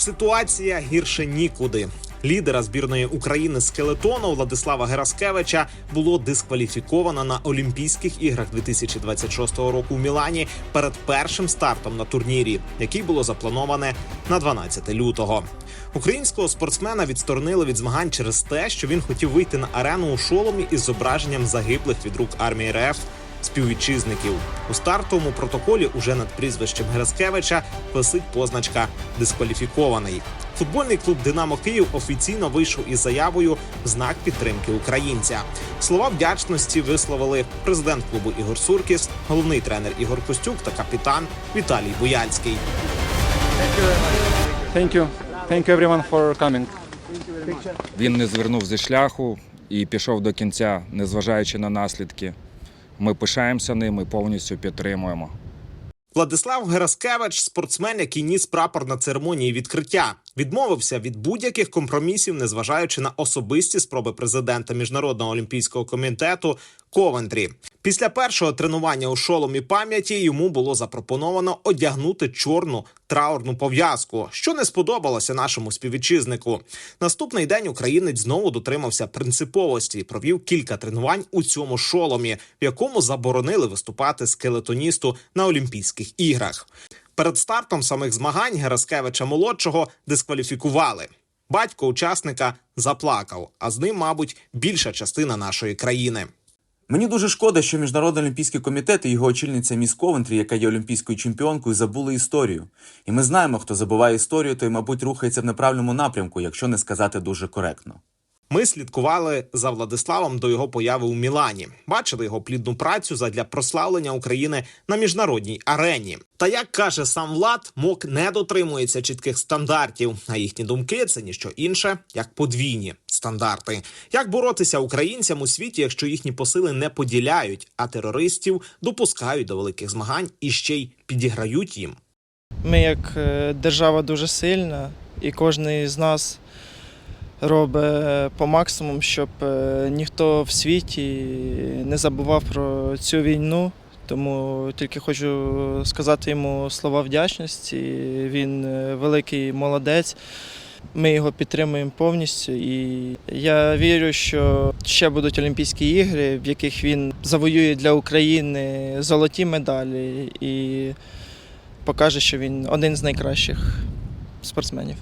Ситуація гірше нікуди. Лідера збірної України скелетону Владислава Гераскевича було дискваліфіковано на Олімпійських іграх 2026 року в Мілані перед першим стартом на турнірі, який було заплановане на 12 лютого. Українського спортсмена відсторонили від змагань через те, що він хотів вийти на арену у шоломі із зображенням загиблих від рук армії РФ співвітчизників. У стартовому протоколі уже над прізвищем Гераскевича висить позначка дискваліфікований. Футбольний клуб Динамо Київ офіційно вийшов із заявою в знак підтримки українця. Слова вдячності висловили президент клубу Ігор Суркіс, головний тренер Ігор Костюк та капітан Віталій Буяльський. Thank you. Thank you everyone for coming. Він не звернув зі шляху і пішов до кінця, незважаючи на наслідки. Ми пишаємося ним і повністю підтримуємо. Владислав Гераскевич, спортсмен, який ніс прапор на церемонії відкриття, відмовився від будь-яких компромісів, незважаючи на особисті спроби президента міжнародного олімпійського комітету Ковентрі. Після першого тренування у шоломі пам'яті йому було запропоновано одягнути чорну траурну пов'язку, що не сподобалося нашому співвітчизнику. Наступний день українець знову дотримався принциповості і провів кілька тренувань у цьому шоломі, в якому заборонили виступати скелетоністу на Олімпійських іграх. Перед стартом самих змагань Гераскевича молодшого дискваліфікували. Батько учасника заплакав, а з ним, мабуть, більша частина нашої країни. Мені дуже шкода, що Міжнародний олімпійський комітет і його очільниця Міс Ковентрі, яка є олімпійською чемпіонкою, забули історію. І ми знаємо, хто забуває історію, той, мабуть, рухається в неправильному напрямку, якщо не сказати дуже коректно. Ми слідкували за Владиславом до його появи у Мілані, бачили його плідну працю задля прославлення України на міжнародній арені. Та як каже сам Влад, МОК не дотримується чітких стандартів, а їхні думки це ніщо інше, як подвійні стандарти. Як боротися українцям у світі, якщо їхні посили не поділяють, а терористів допускають до великих змагань і ще й підіграють їм. Ми як е, держава дуже сильна, і кожен з нас робить по максимуму, щоб е, ніхто в світі не забував про цю війну. Тому тільки хочу сказати йому слова вдячності. Він е, великий молодець. Ми його підтримуємо повністю. І я вірю, що ще будуть Олімпійські ігри, в яких він завоює для України золоті медалі і покаже, що він один з найкращих спортсменів.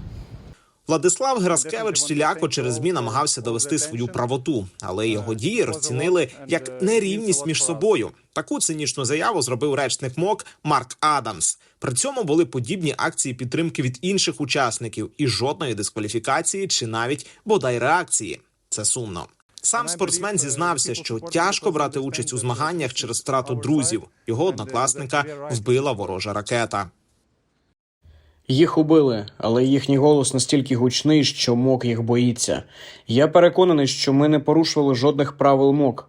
Владислав Гераскевич всіляко через ЗМІ намагався довести свою правоту, але його дії розцінили як нерівність між собою. Таку цинічну заяву зробив речник МОК Марк Адамс. При цьому були подібні акції підтримки від інших учасників і жодної дискваліфікації чи навіть бодай реакції. Це сумно. Сам спортсмен зізнався, що тяжко брати участь у змаганнях через втрату друзів. Його однокласника вбила ворожа ракета. Їх убили, але їхній голос настільки гучний, що МОК їх боїться. Я переконаний, що ми не порушували жодних правил МОК.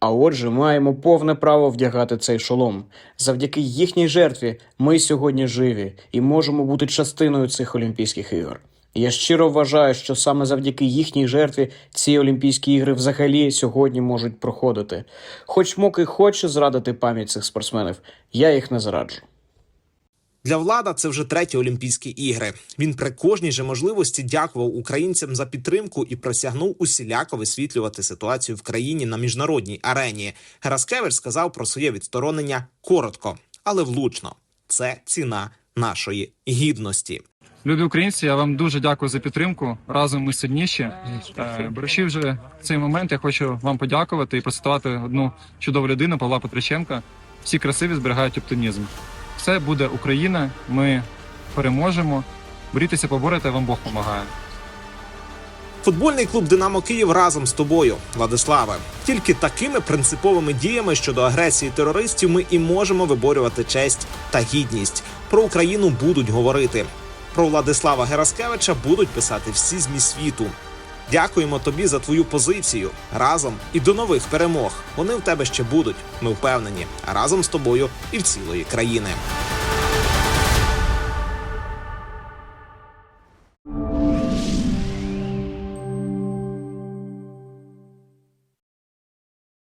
А отже, маємо повне право вдягати цей шолом. Завдяки їхній жертві ми сьогодні живі і можемо бути частиною цих Олімпійських ігор. Я щиро вважаю, що саме завдяки їхній жертві ці Олімпійські ігри взагалі сьогодні можуть проходити. Хоч МОК і хоче зрадити пам'ять цих спортсменів, я їх не зраджу. Для влада це вже треті Олімпійські ігри. Він при кожній же можливості дякував українцям за підтримку і присягнув усіляко висвітлювати ситуацію в країні на міжнародній арені. Гераскевич сказав про своє відсторонення коротко, але влучно. Це ціна нашої гідності. Любі українці, я вам дуже дякую за підтримку. Разом ми сильніші. Е, Беручи вже цей момент, я хочу вам подякувати і процитувати одну чудову людину Павла Петриченка. Всі красиві зберігають оптимізм. Все буде Україна. Ми переможемо. Борітеся, поборете, вам Бог помагає. Футбольний клуб Динамо Київ разом з тобою, Владиславе. Тільки такими принциповими діями щодо агресії терористів ми і можемо виборювати честь та гідність. Про Україну будуть говорити. Про Владислава Гераскевича будуть писати всі змі світу. Дякуємо тобі за твою позицію разом і до нових перемог. Вони в тебе ще будуть. Ми впевнені. Разом з тобою і в цілої країни.